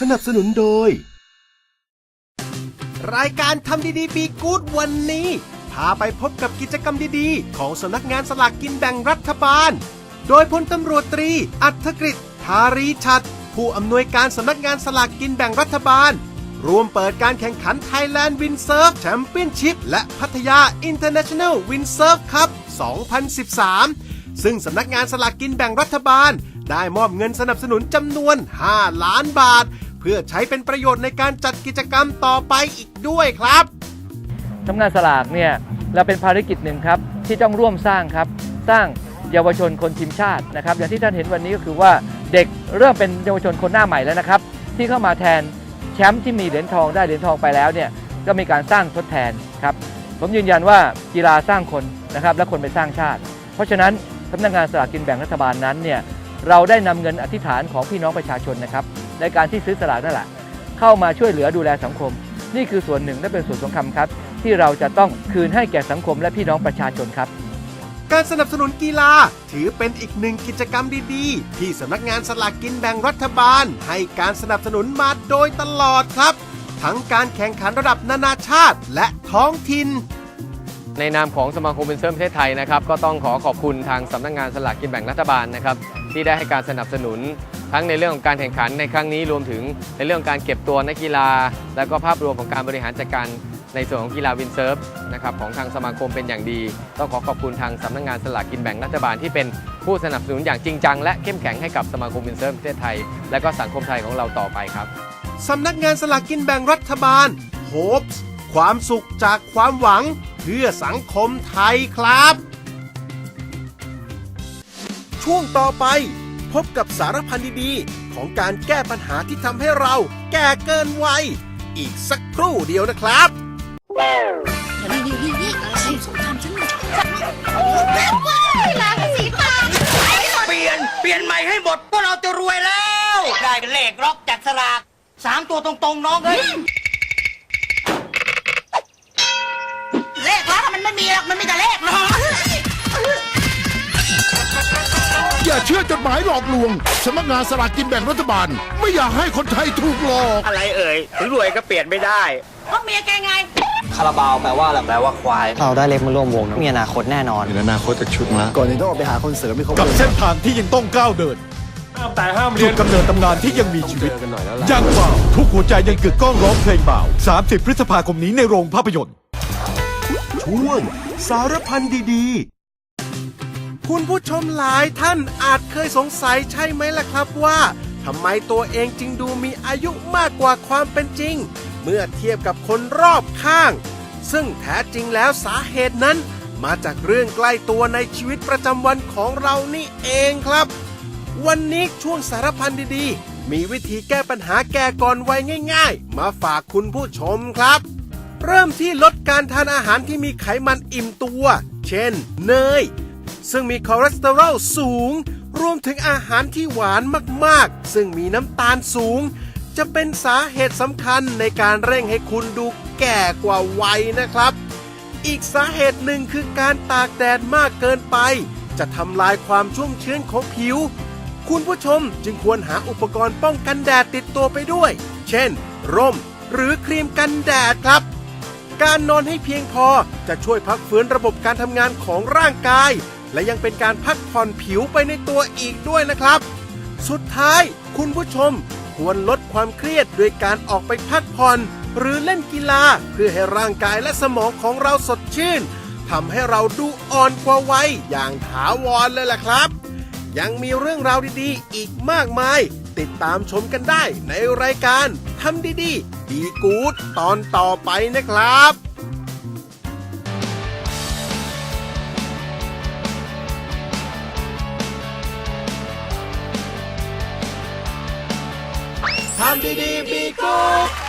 สนับสนุนโดย รายการทำดีๆ ปีกู๊ดวันนี้ พาไปพบกับกิจกรรมดีๆ ของสำนักงานสลากกินแบ่งรัฐบาล โดยพลตำรวจตรี อัธกฤษทารีชัด ผู้อำนวยการสำนักงานสลากกินแบ่งรัฐบาลรวมเปิดการแข่งขัน Thailand Windsurf Championship และพัทยา International Windsurf Cup 2013 ซึ่งสำนักงานสลากกินแบ่งรัฐบาล ได้มอบเงินสนับสนุนจำนวน 5 ล้านบาท เพื่อใช้เป็นประโยชน์ในการจัดกิจกรรมต่อไปอีกด้วยครับทำงานสลากเนี่ยเราเป็นภารกิจหนึ่งครับ ที่ต้องร่วมสร้างครับ สร้างเยาวชนคนทีมชาตินะครับ อย่างที่ท่านเห็นวันนี้ก็คือว่าเด็กเริ่มเป็นเยาวชนคนหน้าใหม่แล้วนะครับ ที่เข้ามาแทนแชมป์ที่มีเหรียญทองได้เหรียญทองไปแล้วเนี่ยก็มีการสร้างทดแทนครับผมยืนยันว่ากีฬาสร้างคนนะครับและคนไปสร้างชาติ เพราะฉะนั้นสำนักงานสลากกินแบ่งรัฐบาลนั้นเนี่ย เราได้นำเงินอธิษฐานของพี่น้องประชาชนนะครับ ในการที่ซื้อสลากนั่นแหละเข้ามาช่วยเหลือดูแลสังคม นี่คือส่วนหนึ่งและเป็นส่วนสำคัญครับ ที่เราจะต้องคืนให้แก่สังคมและพี่น้องประชาชนครับ การสนับสนุนกีฬาถือเป็นอีกหนึ่งกิจกรรมดีๆ ที่สำนักงานสลากกินแบ่งรัฐบาล ให้การสนับสนุนมาโดยตลอดครับ ทั้งการแข่งขันระดับนานาชาติและท้องถิ่น ในนามของสมาคมเป็นเซิร์ฟประเทศไทยนะครับก็ต้องขอขอบคุณทางสำนักงานสลากกินแบ่งรัฐบาลนะครับที่ได้ให้การสนับสนุน ทั้งในเรื่องของการแข่งขันในครั้งนี้รวมถึงในเรื่องการเก็บตัวนักกีฬา แล้วก็ภาพรวมของการบริหารจัดการในส่วนของกีฬาวินเซิร์ฟนะครับของทางสมาคมเป็นอย่างดี ต้องขอขอบคุณทางสำนักงานสลากกินแบ่งรัฐบาลที่เป็นผู้สนับสนุนอย่างจริงจังและเข้มแข็งให้กับสมาคมวินเซิร์ฟประเทศไทย และก็สังคมไทยของเราต่อไปครับสำนักงานสลากกินแบ่งรัฐบาล Hopes ความสุขจากความหวัง เพื่อสังคมไทยครับ ช่วงต่อไป พบกับสารพันดีๆของการแก้ปัญหาที่ทำให้เราแก่เกินวัย อีกสักครู่เดียวนะครับอะไรสงครามฉันลาสีฟ้าเปลี่ยน เปลี่ยนใหม่ให้หมดพวกเราจะรวยแล้ว ได้เป็นเลขล็อกจากสลากสามตัวตรงๆน้องเอ้ย ไม่มีหรอก มันมีแต่เลขเนาะอย่าเชื่อจดหมายหลอกลวง สำนักงานสลากกินแบ่งรัฐบาล ไม่อยากให้คนไทยถูกหลอก อะไรเอ่ยถึงรวยก็เปลี่ยนไม่ได้ เพราะเมียแกไง คาราบาวแปลว่าอะไรแปลว่าควาย เราได้เล็กมาร่วมวงมีอนาคตแน่นอนในอนาคตจะชุดละก่อนอื่นต้องออกไปหาคนเสริมให้เขากับเส้นทางที่ยังต้องก้าวเดินแต่ห้ามเรียนกำเนิดตำนานที่ยังมีชีวิตยังบ่าวทุกหัวใจยังกึกก้องร้องเพลงบ่าว 30 พฤษภาคมนี้ในโรงภาพยนตร์ ช่วง สารพันดี ๆ คุณผู้ชมหลายท่านอาจเคยสงสัยใช่ไหมล่ะครับว่าทำไมตัวเองจึงดูมีอายุมากกว่าความเป็นจริง เมื่อเทียบกับคนรอบข้าง ซึ่งแท้จริงแล้วสาเหตุนั้น มาจากเรื่องใกล้ตัวในชีวิตประจำวันของเรานี่เองครับ วันนี้ช่วงสารพันดี ๆ มีวิธีแก้ปัญหาแก่ก่อนวัยง่าย ๆ มาฝากคุณผู้ชมครับ เริ่มที่ลดการทานอาหารที่มีไขมันอิ่มตัว เช่น เนย ซึ่งมีคอเลสเตอรอลสูง รวมถึงอาหารที่หวานมากๆ ซึ่งมีน้ำตาลสูง จะเป็นสาเหตุสำคัญในการเร่งให้คุณดูแก่กว่าวัยนะครับ อีกสาเหตุหนึ่งคือการตากแดดมากเกินไป จะทำลายความชุ่มชื้นของผิว คุณผู้ชมจึงควรหาอุปกรณ์ป้องกันแดดติดตัวไปด้วย เช่น ร่ม หรือครีมกันแดดครับ การนอนให้เพียงพอจะช่วยพักฟื้นระบบการทำงานของร่างกาย และยังเป็นการพักผ่อนผิวไปในตัวอีกด้วยนะครับ สุดท้ายคุณผู้ชมควรลดความเครียดด้วยการออกไปพักผ่อน หรือเล่นกีฬาเพื่อให้ร่างกายและสมองของเราสดชื่นทำให้เราดูอ่อนกว่าวัยอย่างถาวรเลยล่ะครับ ยังมีเรื่องราวดีๆ อีกมากมาย ติดตามชมกันได้ในรายการทำดีๆดีกู๊ดตอนต่อไปนะครับทำดีๆบีกู๊ด